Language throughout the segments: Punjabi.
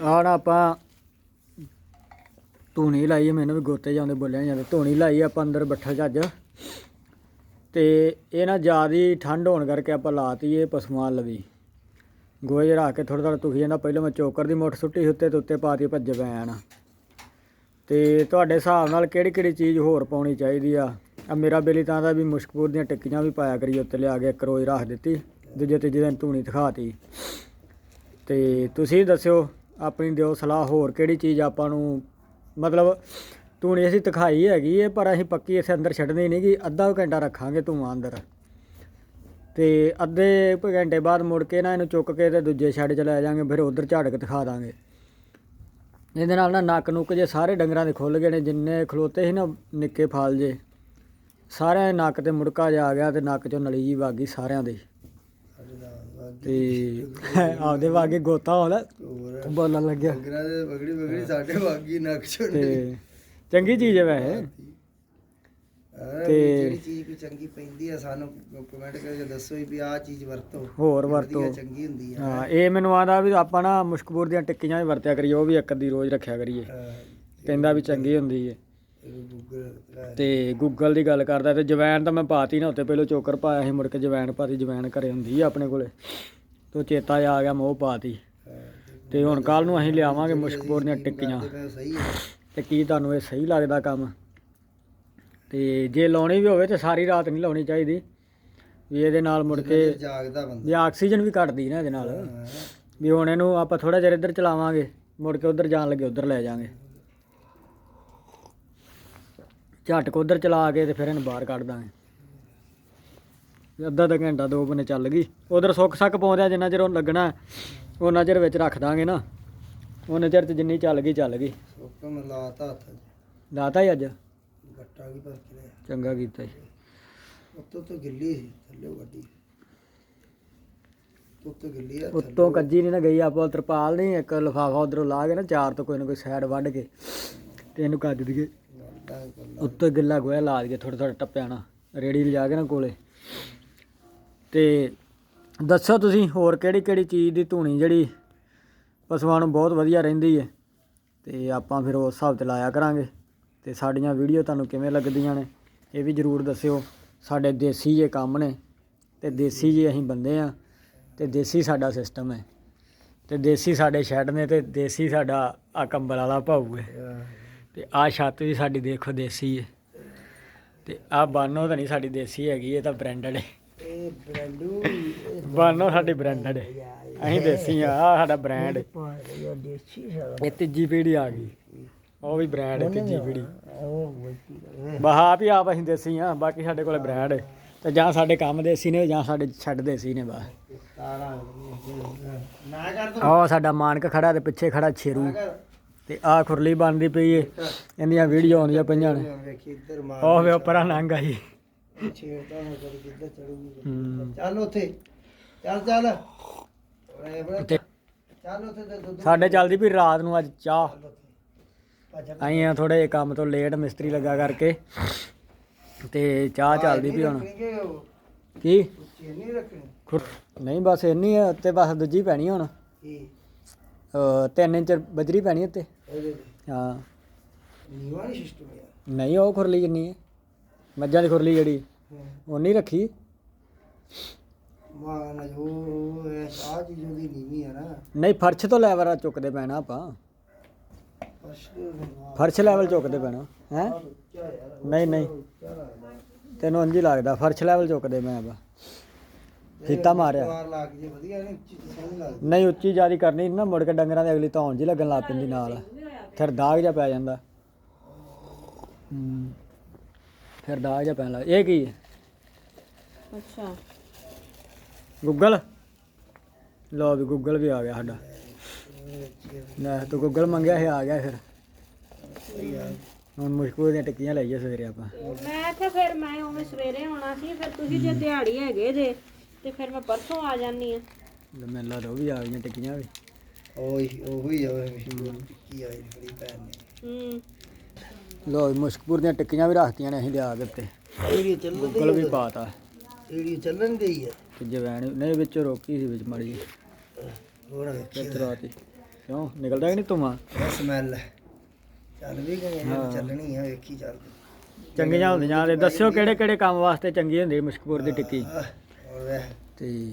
ਆਹ ਨਾ ਆਪਾਂ ਧੂਣੀ ਲਾਈ ਮੈਨੂੰ ਵੀ ਗੋਤੇ ਜਾਂਦੇ ਬੋਲਿਆ ਜਾਂਦੇ। ਧੂਣੀ ਲਾਈ ਆਪਾਂ ਅੰਦਰ ਬੱਠਾ ਚ ਅੱਜ। ਤੇ ਇਹ ਨਾ ਜਿਆਦੀ ਠੰਡ ਹੋਣ ਕਰਕੇ ਆਪਾਂ ਲਾਤੀ ਇਹ ਪਸ਼ੂਆਂ ਲਵੀ ਗੋਹੇ ਰੱਖ ਕੇ ਥੋੜਾ ਥੋੜਾ ਤੁਖੀ ਜਾਂਦਾ, ਪਹਿਲਾਂ ਮੈਂ ਚੋਕਰ ਦੀ ਮੋਟ ਸੁੱਟੀ ਸੀ, ਉੱਤੇ ਤੇ ਉੱਤੇ ਪਾਤੀ ਭੱਜ ਪਏ ਆਣ ਤੇ ਤੁਹਾਡੇ ਹਿਸਾਬ ਨਾਲ ਕਿਹੜੀ ਕਿਹੜੀ ਚੀਜ਼ ਹੋਰ ਪਾਉਣੀ ਚਾਹੀਦੀ ਆ? ਆ ਮੇਰਾ ਬੇਲੀ ਤਾਂ ਦਾ ਵੀ ਮੁਸ਼ਕਪੂਰ ਦੀਆਂ ਟਿੱਕੀਆਂ ਵੀ ਪਾਇਆ ਕਰੀ, ਉੱਤੇ ਲਿਆ ਕੇ ਇੱਕ ਰੋਜ਼ ਰੱਖ ਦਿੱਤੀ, ਦੂਜੇ ਤੀਜੇ ਦਿਨ ਧੂਣੀ ਦਿਖਾਤੀ। ਤੇ ਤੁਸੀਂ ਦੱਸਿਓ, ਆਪਣੀ ਦਿਓ ਸਲਾਹ, ਹੋਰ ਕਿਹੜੀ ਚੀਜ਼ ਆਪਾਂ ਨੂੰ, ਮਤਲਬ ਧੂਣੀ ਅਸੀਂ ਦਿਖਾਈ ਹੈਗੀ ਹੈ ਪਰ ਅਸੀਂ ਪੱਕੀ ਇਸੇ ਅੰਦਰ ਛੱਡਣੀ ਨਹੀਂ ਗੀ, ਅੱਧਾ ਘੰਟਾ ਰੱਖਾਂਗੇ ਧੂਆਂ ਅੰਦਰ। ਤੇ ਅੱਧੇ ਕੁ ਘੰਟੇ ਬਾਅਦ ਮੁੜ ਕੇ ਨਾ ਇਹਨੂੰ ਚੁੱਕ ਕੇ ਤੇ ਦੂਜੇ ਛੱਡ ਚ ਲੈ ਜਾਾਂਗੇ ਫਿਰ ਉਧਰ ਝਾੜ ਕੇ ਦਿਖਾ ਦਾਂਗੇ। ਇਹਦੇ ਨਾਲ ਨਾ ਨੱਕ ਨੁੱਕ ਜੇ ਸਾਰੇ ਡੰਗਰਾਂ ਦੇ ਖੁੱਲ ਗਏ ਨੇ, ਜਿੰਨੇ ਖਲੋਤੇ ਸੀ ਨਾ ਨਿੱਕੇ ਫਾਲ ਜੇ, ਸਾਰਿਆਂ ਦੇ ਨੱਕ ਤੇ ਮੁੜਕਾ ਜਾ ਆ ਗਿਆ ਤੇ ਨੱਕ ਚੋਂ ਨਲੀ ਜੀ ਵਗ ਗਈ ਸਾਰਿਆਂ ਦੇ। ਤੇ ਆਪਦੇ ਵਾਗੇ ਗੋਤਾ ਹੋਣਾ ਹੋਰ ਬੋਲਣ ਲੱਗਿਆ। ਡੰਗਰਾਂ ਦੇ ਬਗੜੀ ਬਗੜੀ ਸਾਡੇ ਵਾਗੀ ਨੱਕ ਚੋਂ ਤੇ ਚੰਗੀ ਚੀਜ਼ ਹੈ ਵੈਸੇ। ਤੇ ਜਿਹੜੀ ਚੀਜ਼ ਕੋਈ ਚੰਗੀ ਪੈਂਦੀ ਆ ਸਾਨੂੰ ਕਮੈਂਟ ਕਰਕੇ ਦੱਸੋ ਵੀ ਆਹ ਚੀਜ਼ ਵਰਤੋ। ਹੋਰ ਵੀ ਵਰਤੋ। ਚੰਗੀ ਹੁੰਦੀ ਆ। ਹਾਂ ਇਹ ਮੈਨੂੰ ਆਦਾ ਵੀ ਆਪਾਂ ਨਾ ਮੁਸ਼ਕਪੂਰ ਦੀਆਂ ਟਿੱਕੀਆਂ ਵੀ ਵਰਤਿਆ ਕਰੀਏ ਉਹ ਵੀ ਇੱਕ ਅੱਧੀ ਰੋਜ਼ ਰੱਖਿਆ ਕਰੀਏ। ਕਹਿੰਦਾ ਵੀ ਚੰਗੀ ਹੁੰਦੀ ਗੂਗਲ ਤੇ ਗੂਗਲ ਦੀ ਗੱਲ ਕਰਦਾ ਤੇ ਜਵੈਣ ਤਾਂ ਮੈਂ ਪਾਤੀ ਨਾ ਉੱਤੇ ਪਹਿਲਾਂ ਚੋਕਰ ਪਾਇਆ ਸੀ ਮੁੜ ਕੇ ਜਵੈਣ ਪਾਤੀ ਜਵੈਣ ਘਰੇ ਹੁੰਦੀ ਆ ਆਪਣੇ ਕੋਲੇ। ਤੋਂ ਚੇਤਾ ਆ ਗਿਆ ਮੈਂ ਉਹ ਪਾਤੀ ਤੇ। ਹੁਣ ਕੱਲ ਨੂੰ ਅਸੀਂ ਲਿਆਵਾਂਗੇ ਮੁਸ਼ਕਪੂਰ ਦੀਆਂ ਟਿੱਕੀਆਂ। ਤੇ ਕੀ ਤੁਹਾਨੂੰ ਇਹ ਸਹੀ ਲੱਗਦਾ ਕੰਮ? ਤੇ ਜੇ ਲਾਉਣੀ ਵੀ ਹੋਵੇ ਤੇ ਸਾਰੀ ਰਾਤ ਨਹੀਂ ਲਾਉਣੀ ਚਾਹੀਦੀ। ਵੀ ਇਹਦੇ ਨਾਲ ਮੁੜ ਕੇ ਜਾਗਦਾ ਬੰਦਾ। ਵੀ ਆਕਸੀਜਨ ਵੀ ਘਟਦੀ ਨਾ ਇਹਦੇ ਨਾਲ। ਵੀ ਹੁਣ ਇਹਨੂੰ ਆਪਾਂ ਥੋੜਾ ਜਿਹਾ ਇੱਧਰ ਚਲਾਵਾਂਗੇ ਮੁੜ ਕੇ ਉਧਰ ਜਾਣ ਲੱਗੇ ਉਧਰ ਲੈ ਜਾਾਂਗੇ। ਝਟਕ ਉਧਰ ਚਲਾ ਕੇ ਤੇ ਫਿਰ ਇਹਨੂੰ ਬਾਹਰ ਕੱਢ ਦਾਂਗੇ। ਅੱਧਾ ਅੱਧਾ ਘੰਟਾ ਦੋ ਬੰਨੇ ਚੱਲ ਗਈ। ਉਧਰ ਸੁੱਕ ਸੱਕ ਪਾਉਂਦਿਆਂ ਜਿੰਨਾ ਚਿਰ ਉਹ ਲੱਗਣਾ ਉਹਨਾਂ ਚਿਰ ਵਿੱਚ ਰੱਖ ਦਾਂਗੇ ਨਾ। ਉਹਨੇ ਚਿਰ ਚ ਜਿੰਨੀ ਚੱਲ ਗਈ ਚੱਲ ਗਈ। ਸੁੱਕਾ ਲਾਤਾ ਹੱਥ 'ਚ। ਲਾਤਾ ਹੀ ਅੱਜ। ਗੱਟਾ ਵੀ ਭਰ ਕੇ ਲਿਆ। ਚੰਗਾ ਕੀਤਾ ਜੀ। ਉੱਤੋਂ ਤੋਂ ਗਿੱਲੀ ਸੀ ਥੱਲੇ ਗੱਡੀ ਉੱਤੋਂ ਗਿੱਲੀ ਆ ਉੱਤੋਂ ਕੱਜੀ ਨਹੀਂ ਨਾ ਗਈ ਆਪਾਂ ਤਰਪਾਲ ਨਹੀਂ ਇੱਕ ਲਫਾਫਾ ਉਧਰੋਂ ਲਾ ਕੇ ਨਾ ਚਾਰ ਤੋਂ ਕੋਈ ਨਾ ਕੋਈ ਸਾਈਡ ਵੱਢ ਕੇ ਤੇ ਇਹਨੂੰ ਕੱਜ ਦਈਏ। ਉੱਤੇ ਗਿੱਲਾ ਗੋਇਆ ਲਾ ਦਈਏ ਥੋੜਾ ਥੋੜਾ ਟੱਪਿਆ ਨਾ। ਰੇੜੀ ਲਿਜਾ ਕੇ ਨਾ ਕੋਲੇ। ਤੇ ਦੱਸੋ ਤੁਸੀਂ ਹੋਰ ਕਿਹੜੀ ਕਿਹੜੀ ਚੀਜ਼ ਦੀ ਧੂਣੀ ਜਿਹੜੀ ਪਸ਼ੂਆਂ ਨੂੰ ਬਹੁਤ ਵਧੀਆ ਰਹਿੰਦੀ ਹੈ? ਤੇ ਆਪਾਂ ਫਿਰ ਉਸ ਹਿਸਾਬ ਤੇ ਲਾਇਆ ਕਰਾਂਗੇ। ਤੇ ਸਾਡੀਆਂ ਵੀਡੀਓ ਤੁਹਾਨੂੰ ਕਿਵੇਂ ਲੱਗਦੀਆਂ ਨੇ, ਇਹ ਵੀ ਜਰੂਰ ਦੱਸਿਓ। ਸਾਡੇ ਦੇਸੀ ਜੇ ਕੰਮ ਨੇ, ਤੇ ਦੇਸੀ ਜੇ ਅਸੀਂ ਬੰਦੇ ਆ ਤੇ ਦੇਸੀ ਸਾਡਾ ਸਿਸਟਮ ਹੈ। ਤੇ ਦੇਸੀ ਸਾਡੇ ਸ਼ੈੱਡ ਨੇ, ਤੇ ਦੇਸੀ ਸਾਡਾ ਆ ਕੰਬਲ ਵਾਲਾ ਭਾਊ ਹੈ। ਤੇ ਆ ਛੱਤ ਵੀ ਸਾਡੀ ਦੇਖੋ ਦੇਸੀ ਹੈ। ਤੇ ਆ ਬਾਨੋ ਤਾਂ ਨਹੀਂ ਸਾਡੀ ਦੇਸੀ ਹੈਗੀ, ਇਹ ਤਾਂ ਬ੍ਰਾਂਡਡ ਹੈ। ਇਹ ਬ੍ਰੈਂਡੂ ਬਾਨੋ ਸਾਡੀ ਬ੍ਰਾਂਡਡ ਅਸੀਂ ਦੇਸੀ ਆ ਆ ਸਾਡਾ ਬ੍ਰਾਂਡ ਇਹ ਦੇਸੀ ਸਾਰਾ ਇਹ ਤੀਜੀ ਪੀੜੀ ਆ ਗਈ। ਉਹ ਵੀ ਬ੍ਰਾਂਡ ਹੈ ਤੀਜੀ ਪੀੜੀ ਉਹ ਬੋਲਦੀ ਬਹਾ ਵੀ ਆਪ ਅਸੀਂ ਦੇਸੀ ਆ ਬਾਕੀ ਸਾਡੇ ਕੋਲੇ ਬ੍ਰਾਂਡ ਹੈ ਤੇ ਜਾਂ ਸਾਡੇ ਕੰਮ ਦੇਸੀ ਨੇ ਜਾਂ ਸਾਡੇ ਛੱਡ ਦੇਸੀ ਨੇ ਬਸ। ਤਾਰਾ ਨਾ ਕਰ ਤੂੰ ਆਹ ਸਾਡਾ ਮਾਨਕ ਖੜਾ ਤੇ ਪਿੱਛੇ ਖੜਾ ਛੇਰੂ। ਤੇ ਆ ਖੁਰਲੀ ਬਣਦੀ ਪਈ ਏ। ਇਹਦੀਆਂ ਵੀਡੀਓ ਆਉਂਦੀਆਂ ਪਈਆਂ ਨੇ। ਵੇਖੀ ਇੱਧਰ ਮਾਰ ਉਹ ਵੇ ਉੱਪਰਾਂ ਲੰਘ ਆਈ। ਛੇੜਦਾ ਨਾ ਕਰ ਕਿੱਧਰ ਚੜੂਗੀ ਹੂੰ। ਚੱਲ ਉੱਥੇ। ਚੱਲ ਚੱਲ। ਓਏ ਬੜਾ ਤੇ ਚੱਲ ਉੱਥੇ ਤੇ ਦੁੱਧ ਸਾਡੇ ਚੱਲਦੀ ਵੀ ਰਾਤ ਨੂੰ ਅੱਜ ਚਾਹ। ਭੱਜ ਆਈ ਆ ਥੋੜੇ ਜਿਹੇ ਕੰਮ ਤੋਂ ਲੇਟ ਮਿਸਤਰੀ ਲੱਗਾ ਕਰਕੇ। ਤੇ ਚਾਹ ਚੱਲਦੀ ਵੀ ਹੁਣ। ਰੱਖਣੀ ਕਿ ਉਹ ਕੀ? ਉੱਚੀ ਨਹੀਂ ਰੱਖਣੀ। ਖੁਰ ਨਹੀਂ ਬਸ ਇੰਨੀ ਹੈ ਉੱਤੇ ਬਸ ਦੂਜੀ ਪੈਣੀ ਹੁਣ। ਕੀ? 3 ਇੰਚ ਬਜਰੀ ਪੈਣੀ ਉੱਤੇ। ਹਾਂ। ਨੀਵਾ ਨਹੀਂ ਸਿਸਟਮ ਯਾਰ ਨਹੀਂ ਉਹ ਖੁਰਲੀ ਜਿੰਨੀ ਹੈ ਮੱਝਾਂ ਦੀ ਖੁਰਲੀ ਜਿਹੜੀ ਉਹ ਨਹੀਂ ਰੱਖੀ? ਮਾਂ ਨਾ ਜੋ ਆ ਚੀਜ਼ ਉਹਦੀ ਨੀਵੀਂ ਆ ਨਾ। ਨਹੀਂ ਫਰਸ਼ ਤੋਂ ਲੈਵਲ ਚੁੱਕਦੇ ਪੈਣਾ ਆਪਾਂ। ਫਰਸ਼ ਫਰਸ਼ ਲੈਵਲ ਚੁੱਕਦੇ ਪੈਣਾ ਹੈ? ਨਹੀਂ ਨਹੀਂ। ਤੈਨੂੰ ਅੰਜੀ ਲੱਗਦਾ ਫਰਸ਼ ਲੈਵਲ ਚੁੱਕਦੇ ਮੈਂ ਆਪਾਂ ਫੀਤਾ ਮਾਰਿਆ। ਜੇ ਵਧੀਆ ਨਹੀਂ ਉੱਚੀ ਤੇ ਸੋਹਣੀ ਲੱਗਦੀ। ਨਹੀਂ ਉੱਚੀ ਜਿਆਦੀ ਕਰਨੀ ਨੀ ਨਾ ਮੁੜ ਕੇ ਡੰਗਰਾਂ ਦੇ ਅਗਲੀ ਧੌਣ ਜੀ ਲੱਗਣ ਲੱਗ ਪੈਂਦੀ ਨਾਲ। ਫਿਰ ਦਾਗ ਜਾ ਪੈ ਜਾਂਦਾ। ਹੂੰ। ਫਿਰ ਦਾਗ ਜਾ ਪੈਣ ਲੱਗ ਇਹ ਕੀ? ਹੈ ਅੱਛਾ। ਗੂਗਲ ਲੋ ਵੀ ਗੂਗਲ ਵੀ ਆ ਗਿਆ ਸਾਡਾ। ਨਾ ਤੂੰ ਗੂਗਲ ਮੰਗਿਆ ਸੀ ਆ ਗਿਆ ਫਿਰ। ਹੁਣ ਮੁਸ਼ਕਲ ਦੀਆਂ ਟਿੱਕੀਆਂ ਲਈਏ ਸਵੇਰੇ ਆਪਾਂ। ਮੈਂ ਤੇ ਫਿਰ ਮੈਂ ਉਵੇਂ ਸਵੇਰੇ ਆਉਣਾ ਸੀ ਫਿਰ ਤੁਸੀਂ ਜੇ ਦਿਹਾੜੀ ਹੈਗੇ ਜੇ ਤੇ ਫਿਰ ਮੈਂ ਪਰਸੋਂ ਆ ਜਾਨੀ ਆ ਲੈ ਮੈਨੂੰ ਲੱਗਦਾ ਉਹ ਵੀ ਆ ਗਈਆਂ ਟਿੱਕੀਆਂ ਵੀ। ਓਏ ਉਹੀ ਆ ਓਏ ਕੀ ਆਈ ਖੜੀ ਭੈਣ ਨੇ। ਹੂੰ। ਲੋ ਮੁਸ਼ਕਪੁਰ ਦੀਆਂ ਟਿੱਕੀਆਂ ਵੀ ਰੱਖਤੀਆਂ ਨੇ ਅਸੀਂ ਲਿਆ ਕੇ ਉੱਤੇ। ਏੜੀ ਚੱਲਣ ਗੂਗਲ ਵੀ ਪਾਤਾ। ਏੜੀ ਚੱਲਣ ਗਈ ਹੈ ਤੇ ਜਵੈਣ ਨਹੀਂ ਵਿੱਚ ਰੋਕੀ ਸੀ ਵਿੱਚ ਮਾੜੀ ਜਿਹੀ। ਹੋਰ ਵਿੱਚ ਰਾਤੀ। ਕਿਉਂ? ਨਿਕਲਦਾ ਕਿ ਨਹੀਂ ਧੂੰਆਂ? ਸਮੈਲ ਚੱਲ ਵੀ ਗਏ ਹਾਂ। ਚੱਲਣੀ ਆ ਵੇਖੀ ਚੱਲ। ਚੰਗੀਆਂ ਹੁੰਦੀਆਂ ਤੇ ਦੱਸਿਓ ਕਿਹੜੇ ਕਿਹੜੇ ਕੰਮ ਵਾਸਤੇ ਚੰਗੀ ਹੁੰਦੀ ਮੁਸ਼ਕਪੁਰ ਦੀ ਟਿੱਕੀ? ਆਹ, ਹੋਰ ਵੇ। ਤੇ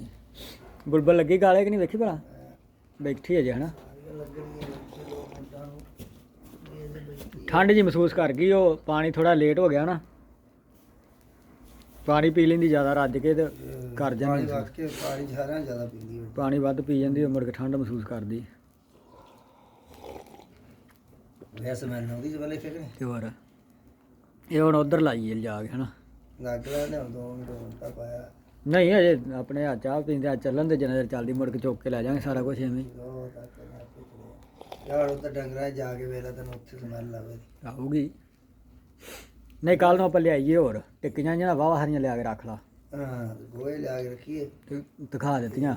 ਬੁਲਬੁਲ ਲੱਗੀ ਗਾਲੇ ਕਿ ਨਹੀਂ? ਵੇਖੀ ਭਲਾ? ਬੈਠੀ ਹੈ ਜੇ ਹਨਾ ਠੰਡ ਜੀ ਮਹਿਸੂਸ ਕਰ ਗਈ ਉਹ ਪਾਣੀ ਥੋੜਾ ਲੇਟ ਹੋ ਗਿਆ ਨਾ। ਪਾਣੀ ਪੀ ਲੈਂਦੀ ਜ਼ਿਆਦਾ ਰੱਜ ਕੇ ਤੇ ਕਰ ਜਾਂਦੀ ਪਾਣੀ ਮਹਿਸੂਸ। ਵਾਕੇ ਪਾਣੀ ਸਾਰਿਆਂ ਜ਼ਿਆਦਾ ਪੀਂਦੀ ਪਾਣੀ ਵੱਧ ਪੀ ਜਾਂਦੀ ਉਹ ਮੁੜ ਕੇ ਠੰਡ ਮਹਿਸੂਸ ਕਰਦੀ। ਵੇ ਸਮੈਲ ਆਉਂਦੀ ਜਬਲੇ ਫਿਰ। ਤੇ ਹੋਰ ਇਹ ਹੁਣ ਉਧਰ ਲਾਈਏ ਜਾ ਕੇ ਹਨਾ। ਲੱਗ ਲਿਆ ਨੇ ਦੋ ਮਿੰਟ ਘੰਟਾ ਪਾਇਆ। ਨਹੀਂ ਅਜੇ ਆਪਣੇ ਹੱਥ ਚਾਹ ਪੀਂਦੇ ਆ ਚੱਲਣ ਦੇ ਜਿੰਨਾ ਚਿਰ ਚੱਲਦੀ ਮੁੜ ਕੇ ਚੁੱਕ ਕੇ ਲੈ ਜਾਾਂਗੇ ਸਾਰਾ ਕੁਝ ਐਵੇਂ। ਹੀ। ਤੱਕ ਮੈਂ ਚਲੇ ਯਾਰ ਉਹ ਤਾਂ ਡੰਗਰਾਂ ਜਾ ਕੇ ਵੇਲਾ ਤੈਨੂੰ ਉੱਥੇ ਸਮੈਲ ਆਵੇ। ਆਊਗੀ। ਨਹੀਂ ਕੱਲ ਨੂੰ ਆਪਾਂ ਲਿਆਈਏ ਹੋਰ। ਟਿੱਕੀਆਂ ਜਿਹੜਾ ਵਾਵਾ ਹਰੀਆਂ ਲਿਆ ਕੇ ਰੱਖ ਲਾ। ਹਾਂ ਗੋਏ ਲਿਆ ਕੇ ਰੱਖੀਏ। ਤੇ ਦਿਖਾ ਦਿੱਤੀਆਂ।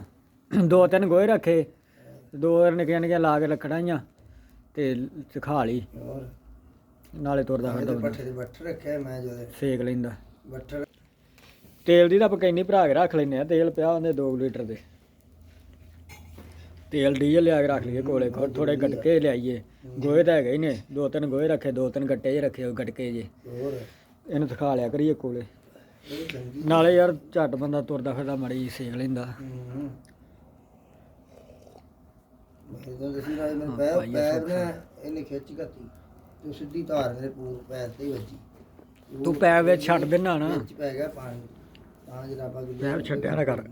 ਦੋ ਤਿੰਨ ਗੋਹੇ ਰੱਖੇ। ਦੋ ਨਿੱਕੀਆਂ ਨਿੱਕੀਆਂ ਲਾ ਕੇ ਲੱਕੜਾਈਆਂ ਤੇ ਸਿਖਾ ਲਈ। ਹੋਰ? ਨਾਲੇ ਤੁਰਦਾ ਫਿਰਦਾ ਬੰਦਾ। ਪੱਠੇ ਦੇ ਬੱਠ ਰੱਖਿਆ ਮੈਂ ਜਦੋਂ ਸੇਕ ਲੈਂਦਾ। ਬੱਠ ਤੇਲ ਦੀ ਤਾਂ ਆਪਾਂ ਕੈਨੀ ਭਰਾ ਕੇ ਰੱਖ ਲੈਨੇ ਆ। ਤੇਲ ਪਿਆ ਉਹਦੇ 2 ਲੀਟਰ ਦੇ। ਤੇਲ ਡੀਜ਼ਲ ਲਿਆ ਕੇ ਰੱਖ ਲਈਏ ਕੋਲੇ ਥੋੜੇ ਗਟਕੇ ਲਿਆਈਏ। ਗੋਹੇ ਤਾਂ ਹੈਗੇ ਹੀ ਨੇ ਦੋ ਤਿੰਨ ਗੋਹੇ ਰੱਖੇ ਦੋ ਤਿੰਨ ਗੱਟੇ ਜੇ ਰੱਖੇ ਉਹ ਗਟਕੇ ਜੇ ਹੋਰ? ਇਹਨੂੰ ਸਿਖਾ ਲਿਆ ਕਰੀਏ ਕੋਲੇ। ਇਹ ਚੰਗੀ ਨਾਲੇ ਯਾਰ ਝੱਟ ਬੰਦਾ ਤੁਰਦਾ ਫਿਰਦਾ ਮੜੀ ਜਿਹੀ ਸੇਕ ਲੈਂਦਾ। ਹੂੰ। ਮੈਂ ਤਾਂ ਦਸੀ ਰਾਜ ਮੈਂ ਹਾਂ, ਪੈਰ ਭਾਈ ਇਹ ਪੈਰ ਸੌਖਾ। ਨੇ ਇਹਨੇ ਖਿੱਚ ਗਤੀ ਤੇ ਸਿੱਧੀ ਧਾਰ ਮੇਰੇ ਪੂਰ ਪੈਰ ਤੇ ਹੀ ਵੱਜੀ। ਤੂੰ ਪੈਰ ਵਿੱਚ ਛੱਡ ਦੇਣਾ ਨਾ। ਵਿੱਚ ਪੈ ਗਿਆ ਪਾਣੀ। ਤਾਂ ਜਰਾਬਾ ਪੈਰ ਛੱਡਿਆ ਨਾ ਕਰ।